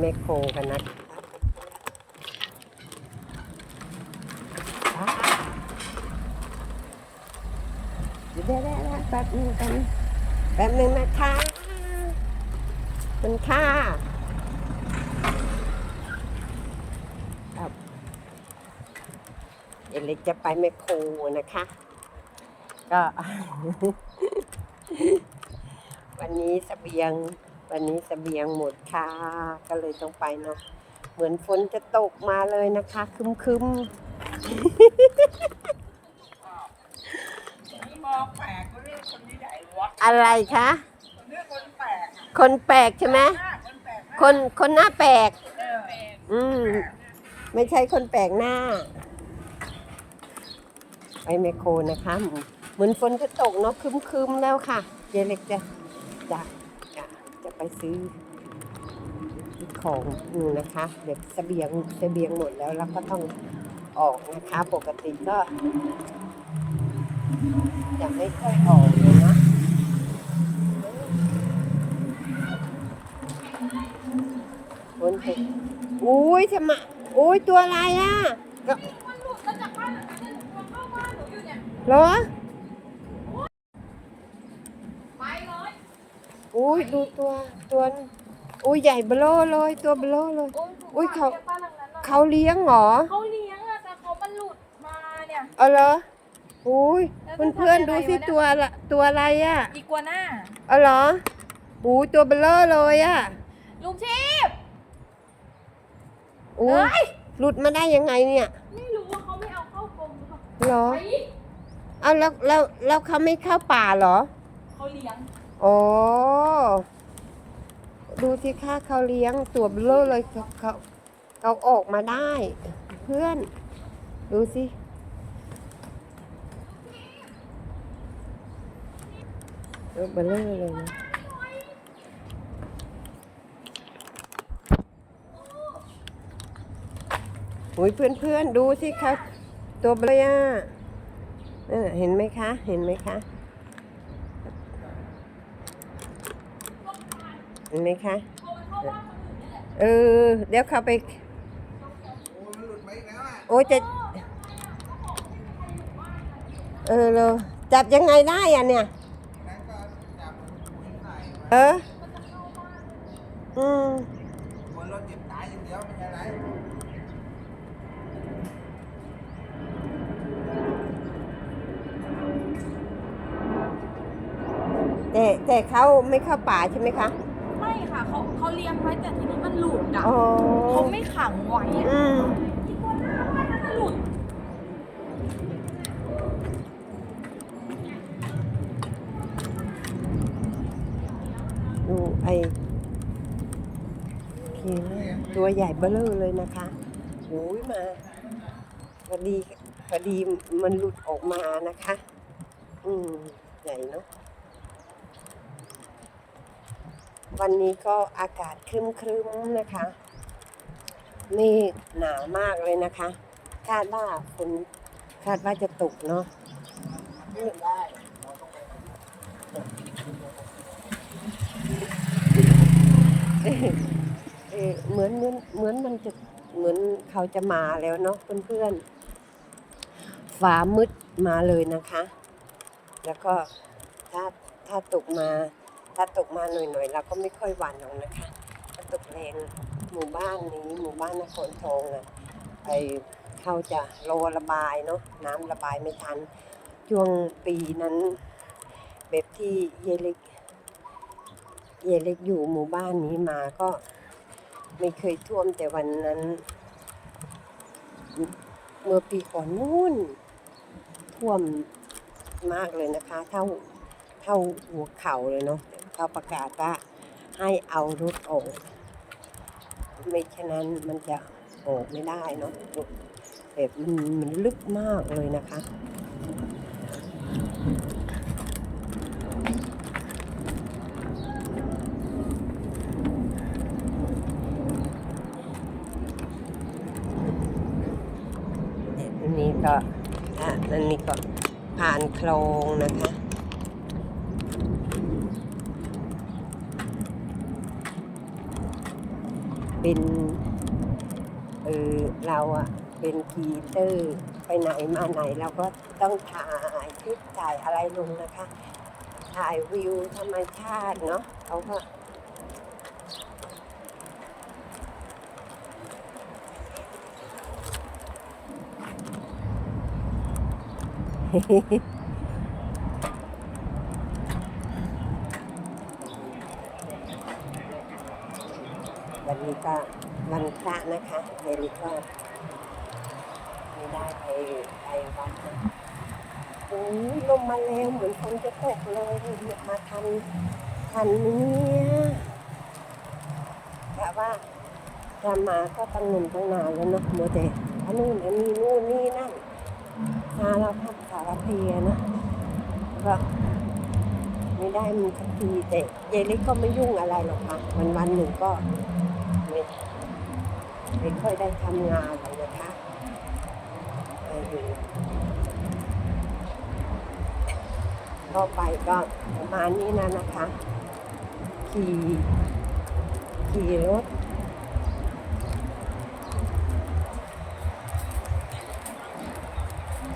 แมคโครกันนะเดี๋ยวได้แป๊บนึงกันแป๊บนึงนะคะคุณค่าครับเดี๋ยวเล็กจะไปแมคโครนะคะ ก็ วันนี้เสบียง วันนี้เสบียงหมดค่ะ ก็เลยต้องไปเนาะเหมือนฝนจะตกมาเลยนะคะ คึมคึมนี่มองแปลกเขาเรียกคนที่ไหนวะๆอะไรคะคนเรียกคนแปลกอะคนแปลกใช่ไหมหน้าคนแปลกหน้าคนคนหน้าแปลกเอออืม ไม่ใช่คนแปลกหน้า ไปแมคโครนะคะ เหมือนฝนจะตกเนาะคึมคึมๆแล้วค่ะ เจเล็กจะจะจะจะ ไปซื้อของอยู่นะคะเดี๋ยวเสบียงเสบียงหมดแล้วแล้วก็ต้องออกนะคะ ปกติก็จะไม่ค่อยออกเลยนะฝนตกอุ้ยทำไมอุ้ยตัวอะไรอะก็มันหลุดมาจากบ้านหลังนั้นหนูเข้าบ้านหนูอยู่เนี่ยเหรอ ไปเลย อุ้ยดูตัวตัวนั้นอุ้ยใหญ่เบลอเลยตัวเบลอเลย อุ๊ยเขาบ้านหลังนั้นน่ะเขาเลี้ยงเหรอเขาเลี้ยงอะแต่เขามันหลุดมาเนี่ยเอาเหรออุ้ยแล้วเพื่อนจะเพื่อนทำยังดูไงสิวะเนี่ยตัวละตัวอะไรอะอีกัวหน้าเอาเหรออุ้ยตัวเบลอเลยอะลุงชีพอุ้ยเฮ้ยหลุดมาได้ยังไงเนี่ย ไม่รู้ว่าเขาไม่เอาเข้ากรงหรือเปล่าเหรอไปเอาแล้วแล้วแล้วเขาไม่เข้าป่าเหรอเขาเลี้ยง อ๋อดูสิค่าเขาเลี้ยงตัวเบลอเลยเขาเขาเขาออกมาได้ เพื่อน ดูสิตัวเบลอเลยนะโอ้ยเพื่อนเพื่อนดูสิครับตัวเบลอเออเห็นไหมคะ เห็นไหมคะ เห็นไหมคะ เออ เดี๋ยวเขาไป โอ้ยมันหลุดมาอีกแล้วอะโอ้ยจะเออเลยจับยังไงได้อะเนี่ยนั่นก็จับมือถ่ายเออ อืมคนเราเจ็บตายอย่างเดียวไม่ใช่ไรแต่แต่เขาไม่เข้าป่าใช่ไหมคะไม่ค่ะ เขาเขาเลี้ยงไว้แต่ทีนี้มันหลุดอะอ๋อ เขาไม่ขังไว้อะอืมอีกัวหน้าบ้านนั้นน่ะหลุดดูไอโอเคตัวใหญ่เบ้อเร่อเลยนะคะโอ้ยมาพอดีพอดีมันหลุดออกมานะคะ อืมใหญ่เนาะ วันนี้ก็อากาศครึ้มๆนะคะ เมฆหนามากเลยนะคะ คาดว่าฝนคาดว่าจะตกเนาะได้เราต้องไปเออเหมือนเหมือนเหมือนมันจะเหมือนเขาจะมาแล้วเนาะเพื่อนๆฟ้ามืดมาเลยนะคะ แล้วก็ถ้าถ้าตกมา ถ้าตกมาหน่อยๆเราก็ไม่ค่อยหวั่นหรอกนะคะ ถ้าตกแรงหมู่บ้านนี้หมู่บ้านนครทองอะไอเขาจะรอระบายเนาะน้ำระบายไม่ทันช่วงปีนั้น แบบที่เยเล็กเยเล็กอยู่หมู่บ้านนี้มาก็ไม่เคยท่วมแต่วันนั้น เมื่อปีก่อนนู่นท่วมมากเลยนะคะ เท่าเท่าหัวเข่าเลยเนาะ เขาประกาศว่าให้เอารถออกไม่ฉะนั้นมันจะออกไม่ได้เนาะแบบมันมันลึกมากเลยนะคะนนี้ก็อะอันนี้ก็ผ่านคลองนะคะ เป็นเออเราอะเป็นครีเตอร์ไปไหนมาไหนเราก็ต้องถ่ายคลิปถ่ายอะไรลงนะคะ ถ่ายวิวธรรมชาติเนาะเขาก็วันนี้ ก็วันพระนะคะเดลิก็ไม่ได้ไปไปวัดนะโอ้ยลมมาแล้วเหมือนฝนจะตกเลยเนี่ยมาทันทันนี้แต่ว่าจะมาก็ตั้งหนุ่มตั้งนานแล้วเนาะโมัวแต่อันนู่นอันนี้นู่นนี่นั่นสาเรพัดสารเพนะก็ไม่ได้มีสักทีแต่เยล็กก็ไม่ยุ่งอะไรหรอกค่ะวันวันหนึ่งก็ ไม่ไม่ค่อยได้ทำงานหรอกนะคะเออก็ไปก็ประมาณนี้นะนะคะ ขี่ขี่รถ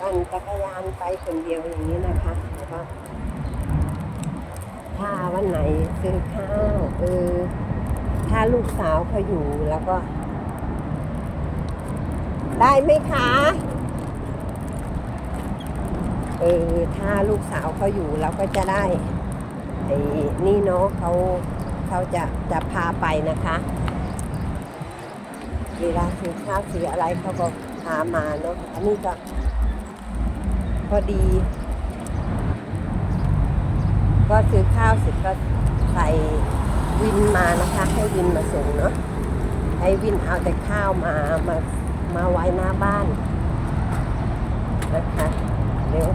ปั่นจักรยานไปคนเดียวอย่างนี้นะคะแล้วก็ถ้าวันไหนซื้อข้าวเออ ถ้าลูกสาวเขาอยู่แล้วก็ ได้ไหมคะ เออ ถ้าลูกสาวเขาอยู่เราก็จะได้ไอ้นี่เนาะเขาเขาจะจะพาไปนะคะเวลาซื้อข้าวซื้ออะไรเขาก็พามาเนาะอันนี้ก็พอดี ก็ซื้อข้าวเสร็จก็ใส่ วินมานะคะ ให้วินมาส่งเนาะให้วินเอาแต่ข้าวมามามาไว้หน้าบ้านนะคะเดี๋ยว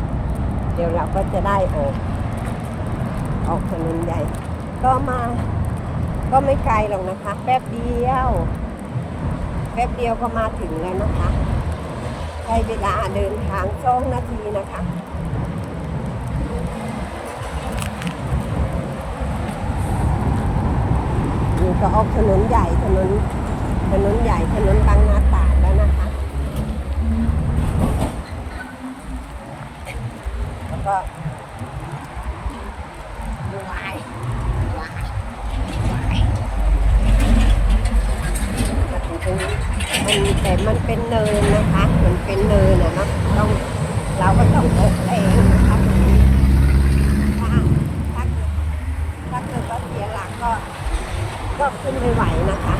เดี๋ยวเราก็จะได้ออกออกถนนใหญ่ ก็มาก็ไม่ไกลหรอกนะคะ แป๊บเดียวแป๊บเดียวก็มาถึงแล้วนะคะใช้เวลาเดินทางสองนาทีนะคะ นี่ ก็ออกถนนใหญ่ถนนถนนใหญ่ถนนบางนาตราดแล้วนะคะ แล้วก็ดูวายวายวายมาถึงตรงนี้มันแต่มันเป็นเนินนะคะ มันเป็นเนินอะเนาะต้องเราก็ต้องตกเองนะคะตรงนี้ถ้าถ้าเกิดถ้าเกิดว่าเสียหลักก็ ก็ ขึ้นไม่ไหวนะคะ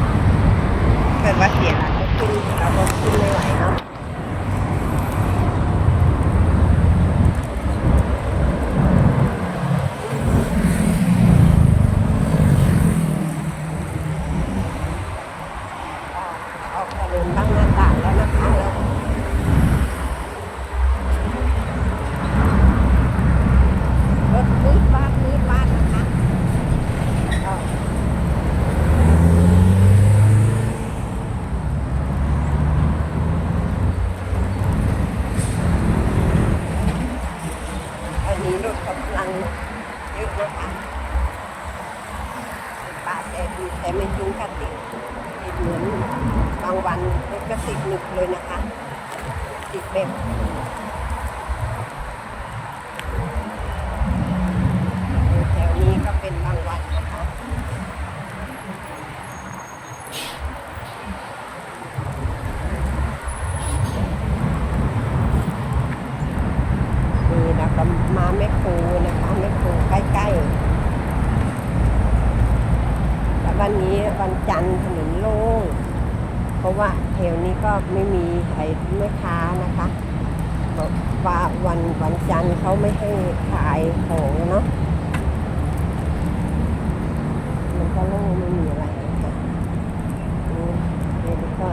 เกิดว่าเสียหลักก็ขึ้นเราก็ขึ้นไม่ไหวเนาะออกถนนบ้างหน้าต่างแล้วนะคะแล้วรถมืดบ้านมืดบ้านนะคะก็ มีรถกำลังเยอะนะคะป้าแต่ดีแต่ไม่ถึงกับติดติดเหมือนบางวันรถก็ติดหนึบเลยนะคะ ติดแบบแถวนี้ก็เป็นบางวันนะคะ นี่เราก็มาแมคโครนะคะแมคโครใกล้ๆแล้ววันนี้วันจันทร์ถนนโล่ง เพราะว่าแถว นี้ก็ไม่มีไอ้แม่ค้านะคะบอกว่าวันวันจันทร์เขาไม่ให้ขายของเนาะมันก็โล่งไม่มีอะไรค่ะนี่เดี๋ยนี้ก็